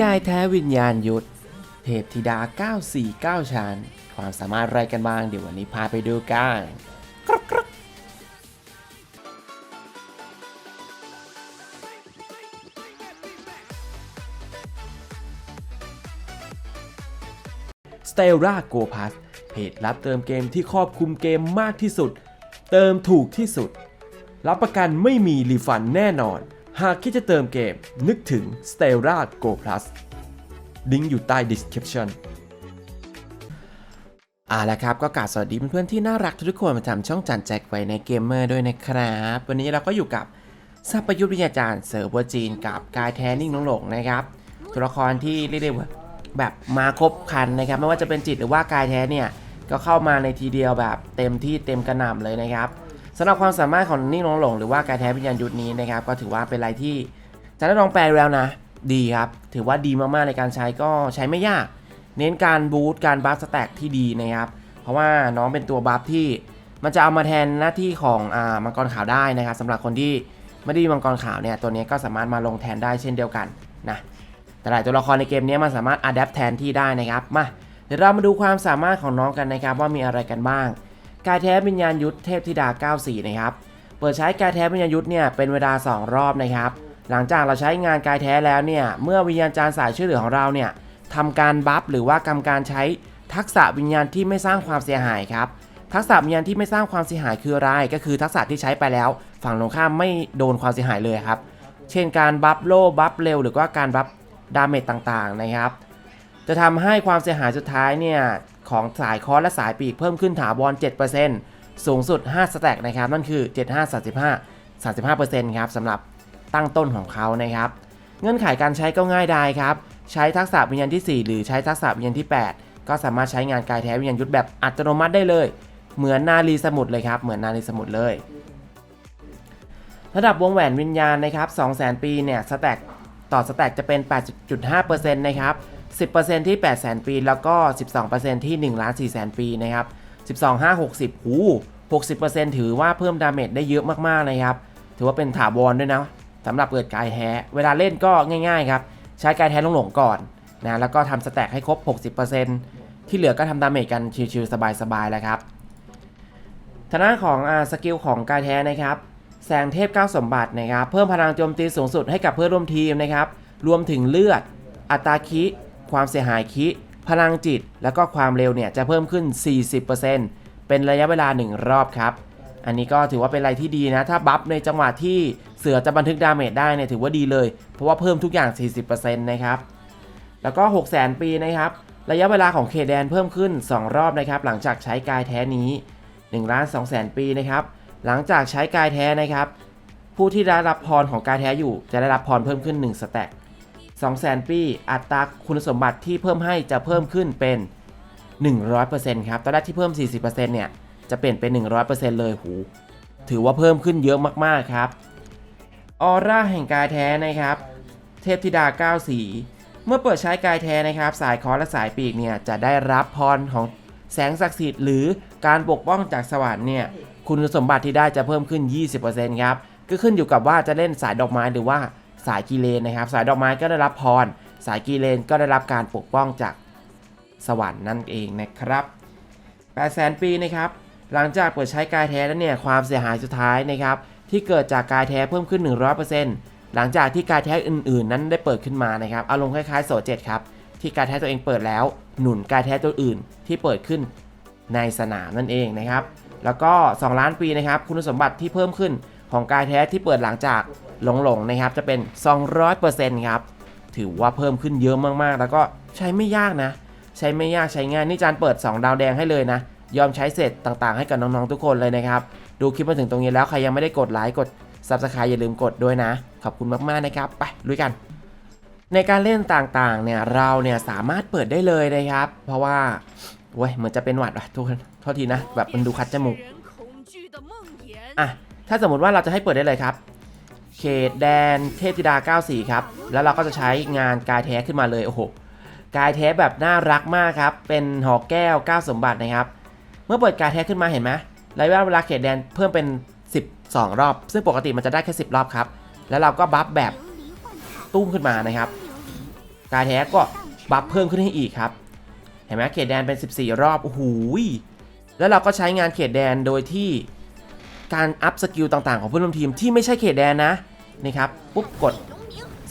กายแท้วิญญาณยุทธ เทพธิดา 949 ชั้น ความสามารถอะไรกันบ้าง เดี๋ยววันนี้พาไปดูกันกรกรสเตลล่าโกพัสเพจรับเติมเกมที่ครอบคลุมเกมมากที่สุด เติมถูกที่สุด รับประกันไม่มีรีฟันแน่นอน หากคิดจะเติมเกมนึกถึง Stella Go Plus ลิงก์อยู่ใต้ description เอาละครับ ก็กราบสวัสดีเพื่อนๆที่น่ารักทุกคนมาทำช่องจันแจ็คไว้ในเกมเมอร์ด้วยนะครับ วันนี้เราก็อยู่กับสัพยุทธวิทยาจารย์เซิร์ฟเวอร์จีนกับกายแทนนิ่งน้องหลงนะครับ ตัวละครที่เรียกได้ว่าแบบมาครบคันนะครับ ไม่ว่าจะเป็นจิตหรือว่ากายแท้เนี่ยก็เข้ามาในทีเดียวแบบเต็มที่เต็มกระหน่ำเลยนะครับ สำหรับความสามารถของนิ่งน้องหลงหรือว่ากายแท้วิญญาณยุทธนี้นะครับ ก็ถือว่าเป็นอะไรที่จะได้ลองแปลแล้วนะ ดีครับ ถือว่าดีมากๆในการใช้ก็ใช้ไม่ยาก เน้นการบูตการบัฟสแต็กที่ดีนะครับ เพราะว่าน้องเป็นตัวบัฟที่มันจะเอามาแทนหน้าที่ของอ่ามังกรขาวได้นะครับสำหรับคนที่ไม่ได้มีมังกรขาวเนี่ยตัวนี้ก็สามารถมาลงแทนได้เช่นเดียวกันนะแต่หลายตัวละครในเกมนี้มันสามารถอัดแอปแทนที่ได้นะครับมาเดี๋ยวเรามาดูความสามารถของน้องกันนะครับว่ามีอะไรกันบ้าง กายแท้วิญญาณยุทธเทพธิดา 94 นะครับ เปิดใช้กายแท้วิญญาณยุทธเนี่ยเป็นเวลา 2 รอบนะครับ หลังจากเราใช้งานกายแท้แล้วเนี่ยเมื่อวิญญาณจารย์สายช่วยเหลือของเราเนี่ยทำการบัฟหรือว่ากำการใช้ทักษะวิญญาณที่ไม่สร้างความเสียหายครับทักษะวิญญาณที่ไม่สร้างความเสียหายคืออะไรก็คือทักษะที่ใช้ไปแล้ว ฝั่งตรงข้ามไม่โดนความเสียหายเลยครับ เช่นการบัฟโล่บัฟเร็ว หรือว่าการบัฟดาเมจต่างๆนะครับ จะทำให้ความเสียหายสุดท้ายเนี่ย ของสายคอร์และสายปีกเพิ่มขึ้นถาวร 7%สูงสุด 5 สแต็กนะครับ นั่นคือ 75 35 35%ครับสำหรับตั้งต้นของเขานะครับ เงื่อนไขการใช้ก็ง่ายดายครับ ใช้ทักษะวิญญาณที่ 4 หรือใช้ทักษะวิญญาณที่ 8 ก็สามารถใช้งานกายแท้วิญญาณยุทธแบบอัตโนมัติได้เลย เหมือนนาลีสมุดเลยครับ เหมือนนาลีสมุดเลย ระดับวงแหวนวิญญาณนะครับ200,000 ปีเนี่ยสแต็กต่อสแต็กจะเป็น 8.5%นะครับ 10%ที่800,000 ปี แล้วก็ 12%ที่1ล้าน4แสนปีนะครับ 12 5 60หู60%ถือว่าเพิ่มดาเมจได้เยอะมากๆนะครับ ถือว่าเป็นถาวรด้วยนะสำหรับเปิดกายแท้เวลาเล่นก็ง่ายๆครับใช้กายแท้ลงๆก่อนนะแล้วก็ทำสแต็กให้ครบ 60%ที่เหลือก็ทำดาเมจกันชิวๆสบายๆแล้วครับทางด้านของอสกิลของกายแท้นะครับแสงเทพเก้าสมบัตินะครับ เพิ่มพลังโจมตีสูงสุดให้กับเพื่อนร่วมทีมนะครับ รวมถึงเลือด อัตราคิ ความเสียหายคิ พลังจิต แล้วก็ความเร็วเนี่ยจะเพิ่มขึ้น 40%เป็นระยะเวลา 1 รอบครับ อันนี้ก็ถือว่าเป็นอะไรที่ดีนะ ถ้าบัฟในจังหวะที่เสือจะบันทึกดาเมจได้เนี่ยถือว่าดีเลย เพราะว่าเพิ่มทุกอย่าง 40%นะครับ แล้วก็ 6 0 0 0 0 0ปีนะครับ ระยะเวลาของเคแดนเพิ่มขึ้น 2 รอบนะครับ หลังจากใช้กายแท้นี้1ล้าน2แสนปีนะครับ หลังจากใช้กายแท้นะครับ ผู้ที่ได้รับพรของกายแท้อยู่จะได้รับพรเพิ่มขึ้น 1 สแต็ก 200,000ปีอัตราคุณสมบัติที่เพิ่มให้จะเพิ่มขึ้นเป็น 100%ครับ ตอนแรกที่เพิ่ม 40%เนี่ย จะเปลี่ยนเป็น 100%เลยหู ถือว่าเพิ่มขึ้นเยอะมากๆครับ ออร่าแห่งกายแท้นะครับ เทพธิดา 9 สี เมื่อเปิดใช้กายแท้นะครับ สายคอและสายปีกเนี่ย จะได้รับพรของแสงศักดิ์สิทธิ์หรือการปกป้องจากสวรรค์เนี่ย คุณสมบัติที่ได้จะเพิ่มขึ้น 20%ครับ ก็ขึ้นอยู่กับว่าจะเล่นสายดอกไม้หรือว่า สายกีเลนนะครับ สายดอกไม้ก็ได้รับพร สายกีเลนก็ได้รับการปกป้องจากสวรรค์นั่นเองนะครับ8แสนปีนะครับ หลังจากเปิดใช้กายแท้แล้วเนี่ยความเสียหายสุดท้ายนะครับ ที่เกิดจากกายแท้เพิ่มขึ้น 100%หลังจากที่กายแท้อื่น ๆ นั้นได้เปิดขึ้นมานะครับอารมณ์คล้ายๆโซเจ็ดครับที่กายแท้ตัวเองเปิดแล้ว หนุนกายแท้ตัวอื่นที่เปิดขึ้นในสนามนั่นเองนะครับ แล้วก็ 2 ล้านปีนะครับ คุณสมบัติที่เพิ่มขึ้น ของกายแท้ที่เปิดหลังจากหลงๆนะครับ จะเป็น 200%ครับ ถือว่าเพิ่มขึ้นเยอะมากๆ แล้วก็ใช้ไม่ยากนะ ใช้ไม่ยากใช้ง่ายนี่จานเปิด 2 ดาวแดงให้เลยนะ ยอมใช้เสร็จต่างๆ ให้กับน้องๆทุกคนเลยนะครับ ดูคลิปมาถึงตรงนี้แล้ว ใครยังไม่ได้กดไลค์กด Subscribe อย่าลืมกดด้วยนะ ขอบคุณมากๆนะครับ ไปลุยกัน ในการเล่นต่างๆเนี่ยเราเนี่ยสามารถเปิดได้เลยนะครับ เพราะว่าเว้ยเหมือนจะเป็นหวัดวะทุกคนโทษทีนะแบบมันดูคัดจมูกอะ ถ้าสมมติว่าเราจะให้เปิดได้เลยครับ เขตแดนเทพธิดา 94 ครับ แล้วเราก็จะใช้งานกายแท้ขึ้นมาเลย โอ้โห กายแท้แบบน่ารักมากครับ เป็นหอแก้ว 9 สมบัตินะครับ เมื่อเปิดกายแท้ขึ้นมาเห็นไหมระยะเวลาเขตแดนเพิ่มเป็น 12 รอบ ซึ่งปกติมันจะได้แค่ 10 รอบครับ แล้วเราก็บัฟแบบตุ้มขึ้นมานะครับ กายแท้ก็บัฟเพิ่มขึ้นให้อีกครับ เห็นไหมเขตแดนเป็น 14 รอบ โอ้โห แล้วเราก็ใช้งานเขตแดนโดยที่ การอัพสกิลต่างๆ ของเพื่อนร่วมทีมที่ไม่ใช่เขตแดนนะนี่ครับปุ๊บกด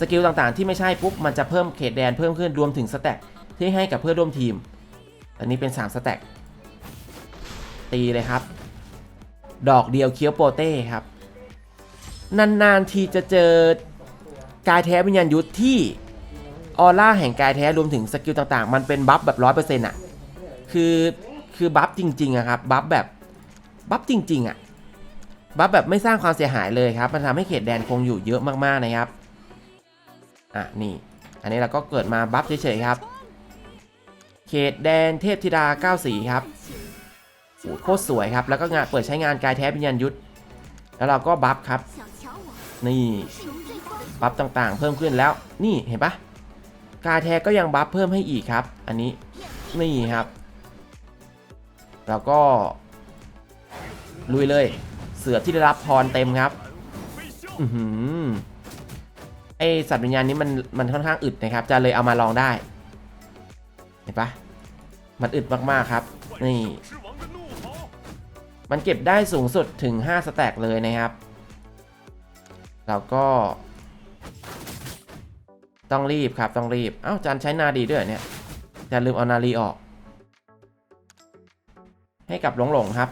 สกิลต่างๆ ที่ไม่ใช่ปุ๊บมันจะเพิ่มเขตแดนเพิ่มขึ้นรวมถึงสแต็กที่ให้กับเพื่อนร่วมทีม อันนี้เป็น3สแต็กตีเลยครับ ดอกเดียวเคี้ยวโปเต้ครับ นานๆทีจะเจอกายแท้วิญญาณยุทธที่ออร่าแห่งกายแท้รวมถึงสกิลต่างๆ มันเป็นบัฟแบบร้อยเปอร์เซ็นต์อะคือคือบัฟจริงๆอะครับบัฟแบบบัฟจริงๆอะ บัฟแบบไม่สร้างความเสียหายเลยครับ มันทำให้เขตแดนคงอยู่เยอะมากๆนะครับ อะนี่ อันนี้เราก็เกิดมาบัฟเฉยๆครับ เขตแดนเทพธิดา9้สีครับโคตรสวยครับ แล้วก็งานเปิดใช้งานกายแท้ปิญญาณยุทธ แล้วเราก็บัฟครับ นี่บัฟต่างๆ เพิ่มขึ้นแล้ว นี่เห็นปะกายแท้ก็ยังบัฟเพิ่มให้อีกครับ อันนี้ นี่ครับ แล้วก็ลุยเลย เสือที่ได้รับพรเต็มครับอือหือไอสัตว์วิญญาณนี้มันมันค่อนข้างอึดนะครับ จะเลยเอามาลองได้ เห็นปะมันอึดมากๆครับ นี่ มันเก็บได้สูงสุดถึง 5 สแต็กเลยนะครับ แล้วก็ ต้องรีบครับต้องรีบ เอ้าจันใช้นาดีด้วยเนี่ยจันลืมเอานาลีออก ให้กับหลงหลงๆครับ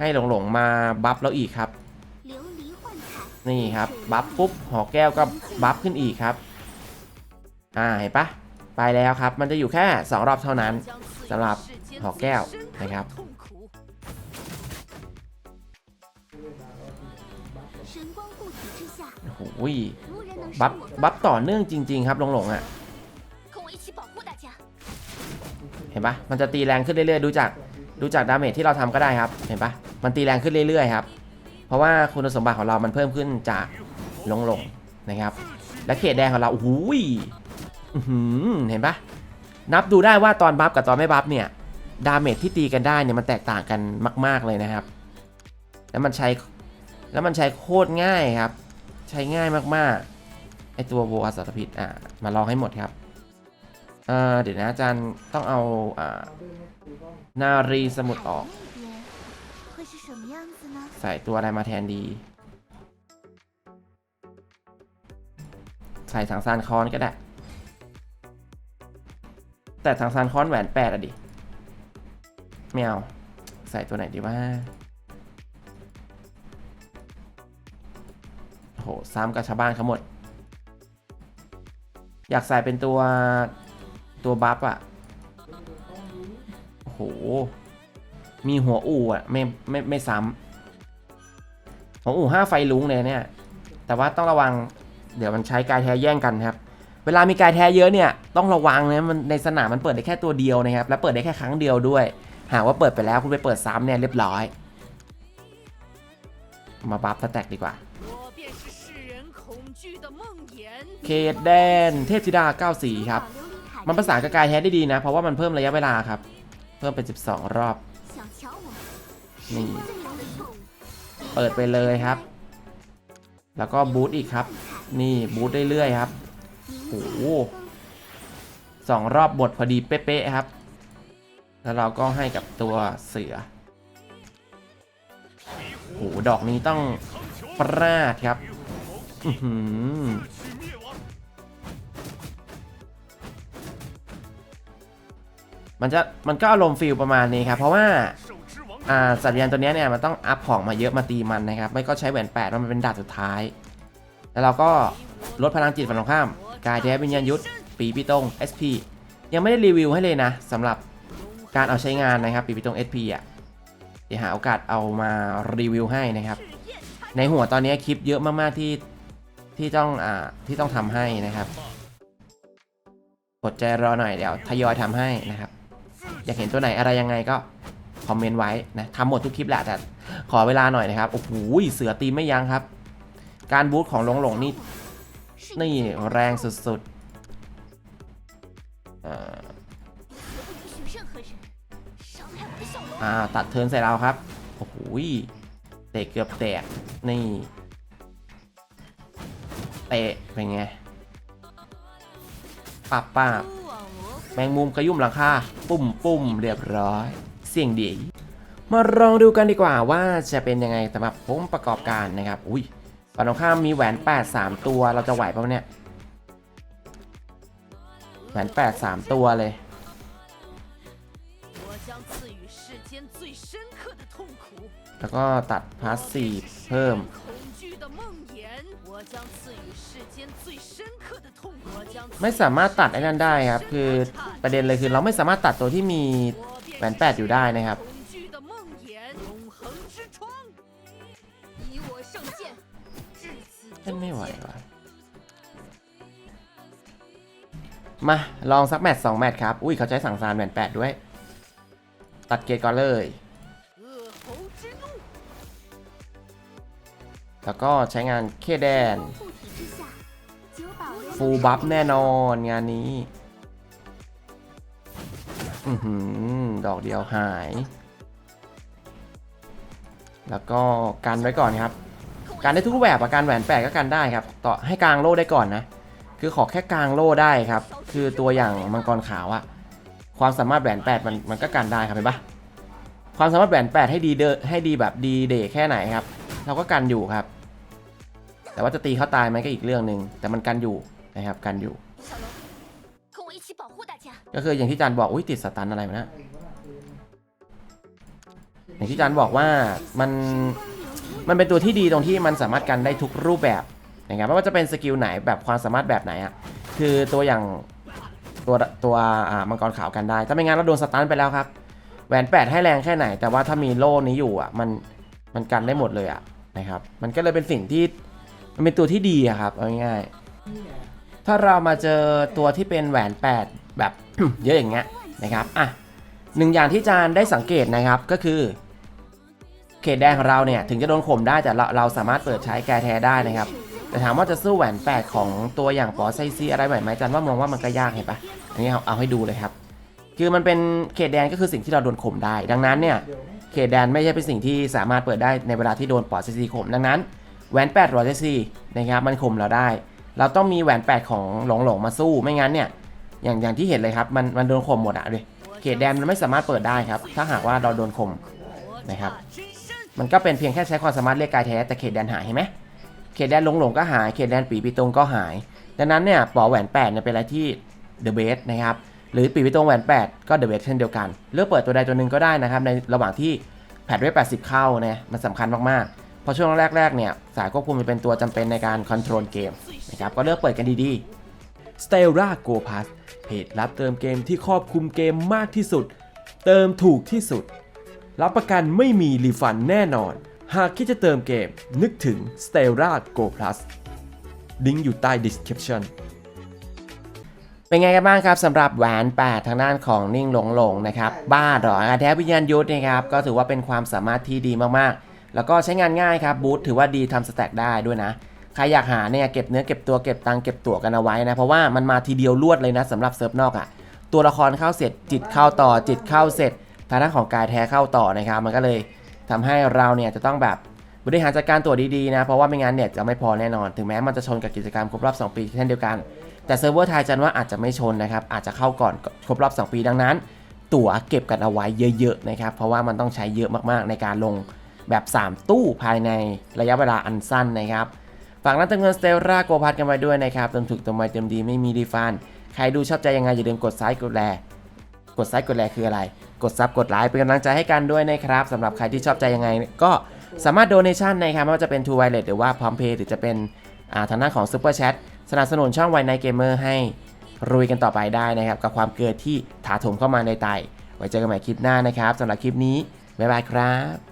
ให้หลงๆมาบัฟแล้วอีกครับ นี่ครับบัฟปุ๊บหอแก้วก็บัฟขึ้นอีกครับ อ่าเห็นปะไปแล้วครับ มันจะอยู่แค่ 2 รอบเท่านั้นสำหรับหอแก้วนะครับโอ้ยบัฟบัฟต่อเนื่องจริง ๆ ครับหลงๆลงอะเห็นปะมันจะตีแรงขึ้นเรื่อยๆ ดูจากดูจากดาเมจที่เราทำก็ได้ครับ เห็นปะ มันตีแรงขึ้นเรื่อยๆครับ เพราะว่าคุณสมบัติของเรามันเพิ่มขึ้นจากลงลงนะครับ และเขตแดงของเราโอ้โหยเห็นปะนับดูได้ว่าตอนบัฟกับตอนไม่บัฟเนี่ย ดาเมจที่ตีกันได้เนี่ยมันแตกต่างกันมาก ๆเลยนะครับ แล้วมันใช้แล้วมันใช้โคตรง่ายครับ ใช้ง่ายมากๆไอตัวโบอาสัตพิษอะมาลองให้หมดครับเเดี๋ยวนะอาจารย์ต้องเอาอ่านารีสมุดออก ใส่ตัวอะไรมาแทนดี ใส่ถังซานคอนก็ได้ แต่ถังซานคอนแหวนแปดอะดิไม่เอาใส่ตัวไหนดีว่าโหซ้ำกับชาวบ้านเขาหมด อยากใส่เป็นตัวตัวบัฟอะโอ้โหมีหัวอู่อะไม่ไม่ไม่ซ้ำ ของอู่ห้าไฟลุงเลยเนี่ย แต่ว่าต้องระวังเดี๋ยวมันใช้กายแท้แย่งกันครับ เวลามีกายแท้เยอะเนี่ย ต้องระวังนะมันในสนามมันเปิดได้แค่ตัวเดียวนะครับ และเปิดได้แค่ครั้งเดียวด้วย หากว่าเปิดไปแล้วคุณไปเปิดซ้ำเนี่ยเรียบร้อย มาบัฟสแต็กดีกว่าเคดแดนเทพธิดา 94 ครับ มันภาษากับกายแท้ได้ดีนะ เพราะว่ามันเพิ่มระยะเวลาครับ เพิ่มเป็น 12 รอบ นี่ เปิดไปเลยครับ แล้วก็บูทอีกครับ นี่บูทเรื่อยๆครับโอ้โหสองรอบบทพอดีเป๊ะๆครับ แล้วเราก็ให้กับตัวเสือโอ้โหดอกนี้ต้องปราดครับมันจะมันก็อารมณ์ฟิลประมาณนี้ครับ เพราะว่า สัตว์วิญญาณตัวเนี้ยเนี่ยมันต้องอัพของมาเยอะมาตีมันนะครับ ไม่ก็ใช้แหวนแปดมันเป็นดาบสุดท้าย แล้วเราก็ลดพลังจิตฝั่งตรงข้าม กายแท้วิญญาณยุทธปีปิตง SP ยังไม่ได้รีวิวให้เลยนะสำหรับการเอาใช้งานนะครับ ปีปิตง SP อะเดี๋ยวหาโอกาสเอามารีวิวให้นะครับ ในหัวตอนนี้คลิปเยอะมากๆที่ที่ต้องอ่าที่ต้องทำให้นะครับกดใจรอหน่อยเดี๋ยวทยอยทำให้นะครับ อยากเห็นตัวไหนอะไรยังไงก็ คอมเมนต์ไว้นะทำหมดทุกคลิปแหละแต่ขอเวลาหน่อยนะครับ โอ้โหเสือตีไม่ยั้งครับ การบูทของหลงหลงนี่นี่แรงสุดๆอ่าตัดเทินใส่เราครับ โอ้โหเตะเกือบแตก นี่เตะเป็นไงปับป้าแมงมุมกระยุ่มหลังคาปุ่มปุ่มเรียบร้อย เสียงดี มาลองดูกันดีกว่าว่าจะเป็นยังไงสำหรับผมประกอบการนะครับ อุ้ยฝั่งตรงข้ามมีแหวน8 3 ตัวเราจะไหวป่ะเนี่ยแหวน8 3 ตัวเลย 世间最深刻的痛苦。แล้วก็ตัดพาสซีฟเพิ่ม，ไม่สามารถตัดไอ้นั่นได้ครับคือประเด็นเลยคือเราไม่สามารถตัดตัวที่มีแหวนแปดอยู่ได้นะครับ恐惧的，เล่นไม่ไหววะมาลองสักแมตช์สองแมตช์ครับอุ้ยเขาใช้สั่งซานแหวนแปดด้วย ตัดเกีร์ก่อนเลย แล้วก็ใช้งานเคแดน ฟูลบัฟแน่นอนงานนี้ อือดอกเดียวหาย แล้วก็กันไว้ก่อนครับ การได้ทุกแหวบอาการแหวนแปลกก็กันได้ครับ ต่อให้กลางโล่ได้ก่อนนะ คือขอแค่กลางโล่ได้ครับ คือตัวอย่างมังกรขาวอะ่ะ ความสามารถแหวน8มันมันก็กันได้ครับเห็นปะความสามารถแหวน8ให้ดีเดให้ดีแบบดีเดแค่ไหนครับ เราก็กันอยู่ครับ แต่ว่าจะตีเขาตายไหมก็อีกเรื่องหนึ่งแต่มันกันอยู่นะครับกันอยู่ ก็คืออย่างที่จันบอกอุ้ยติดสตันอะไรมานะอย่างที่จันบอกว่ามันมันเป็นตัวที่ดีตรงที่มันสามารถกันได้ทุกรูปแบบนะครับไม่ว่าจะเป็นสกิลไหนแบบความสามารถแบบไหนอะคือตัวอย่าง ตัวตัวอ่ามังกรขาวกันได้ ถ้าไม่งั้นเราโดนสตันไปแล้วครับ แหวนแปดให้แรงแค่ไหน แต่ว่าถ้ามีโล่นี้อยู่อะมันมันกันได้หมดเลยอะนะครับ มันก็เลยเป็นสิ่งที่มันเป็นตัวที่ดีอะครับเอาง่ายๆถ้าเรามาเจอตัวที่เป็นแหวน 8 แบบ เยอะอย่างเงี้ยนะครับอะหนึ่งอย่างที่จานได้สังเกตนะครับก็คือ เขตแดงของเราเนี่ยถึงจะโดนข่มได้แต่เราเราสามารถเปิดใช้แกแท้ได้นะครับ แต่ถามว่าจะสู้แหวนแปดของตัวอย่างปอไซซีอะไรไหวไหมจันว่ามองว่ามันก็ยากเห็นปะอันนี้เอาเอาให้ดูเลยครับ คือมันเป็นเขตแดนก็คือสิ่งที่เราโดนข่มได้ ดังนั้นเนี่ยเขตแดนไม่ใช่เป็นสิ่งที่สามารถเปิดได้ในเวลาที่โดนปอไซซีข่มดังนั้นแหวนแปดรอไซซีนะครับมันข่มเราได้ เราต้องมีแหวนแปดของหลงหลงมาสู้ไม่งั้นเนี่ยอย่างอย่างที่เห็นเลยครับมันมันโดนข่มหมดอะเลยเขตแดนมันไม่สามารถเปิดได้ครับ ถ้าหากว่าเราโดนข่มนะครับ มันก็เป็นเพียงแค่ใช้ความสามารถเรียกกายแท้แต่เขตแดนหายเห็นไหม ตแดนหลงหลงๆก็หาย เขตแดนปีปีตรงก็หาย ดังนั้นเนี่ยปอแหวน8เนี่ยเป็นอะไรที่ the best นะครับ หรือปีปีตรงแหวน 8 ก็ the best เช่นเดียวกัน เลือกเปิดตัวใดตัวหนึ่งก็ได้นะครับ ในระหว่างที่แพทเวท80 เข้านะมันสำคัญมากๆพราะช่วงแรกๆเนี่ยสายควบคุมมันเป็นตัวจำเป็นในการคอนโทรลเกมนะครับก็เลือกเปิดกันดีๆ s t e l l a Go Pass เพจรับเติมเกมที่ครอบคลุมเกมมากที่สุด เติมถูกที่สุด รับประกันไม่มีรีฟันแน่นอน หากคิดจะเติมเกมนึกถึง Stella Go Plus ลิงก์อยู่ใต้ description เป็นไงกันบ้างครับสำหรับแหวน8ทางด้านของนิ่งหลงหลงนะครับบ้าหรออาแท้วิญญาณยุทธนะครับก็ถือว่าเป็นความสามารถที่ดีมากๆ แล้วก็ใช้งานง่ายครับบูทถือว่าดีทำสแต็กได้ด้วยนะใครอยากหาเนี่ยเก็บเนื้อเก็บตัวเก็บตังเก็บตั๋วกันเอาไว้นะ เพราะว่ามันมาทีเดียวรวดเลยนะสำหรับเซิร์ฟนอกอะ่ะตัวละครเข้าเสร็จจิตเข้าต่อจิตเข้าเสร็จทางด้านของกายแท้เข้าต่อนะครับมันก็เลย ทำให้เราเนี่ยจะต้องแบบบริหารจัดการตัวดีๆนะ เพราะว่าไม่งั้นเนี่ยจะไม่พอแน่นอน ถึงแม้มันจะชนกับกิจกรรมครบรอบ 2 ปีเช่นเดียวกัน แต่เซิร์ฟเวอร์ไทยจันว่าอาจจะไม่ชนนะครับ อาจจะเข้าก่อนครบรอบ 2 ปีดังนั้น ตั๋วเก็บกันเอาไว้เยอะๆนะครับ เพราะว่ามันต้องใช้เยอะมากๆในการลงแบบ 3 ตู้ภายในระยะเวลาอันสั้นนะครับ ฝากร้านเติมเงินสเตลราโกพัดกันไว้ด้วยนะครับเติมถูกเติมไวเติมดีไม่มีรีฟัน ใครดูชอบใจยังไงอย่าลืมกดไลค์กดแลกดไลค์กดแลคืออะไร กดซับกดไลค์เป็นกำลังใจให้กันด้วยนะครับสำหรับใครที่ชอบใจยังไง ก็สามารถโดเนชันนะครับไม่ว่าจะเป็น True Wallet หรือว่า Prom Pay หรือจะเป็นอ่าทางด้านของ Super Chat สนับสนุนช่องไวในเกมเมอร์ให้รุยกันต่อไปได้นะครับ กับความเกลือที่ถาโถมเข้ามาในไตไว้เจอกันใหม่คลิปหน้านะครับสำหรับคลิปนี้บ๊ายบายครับ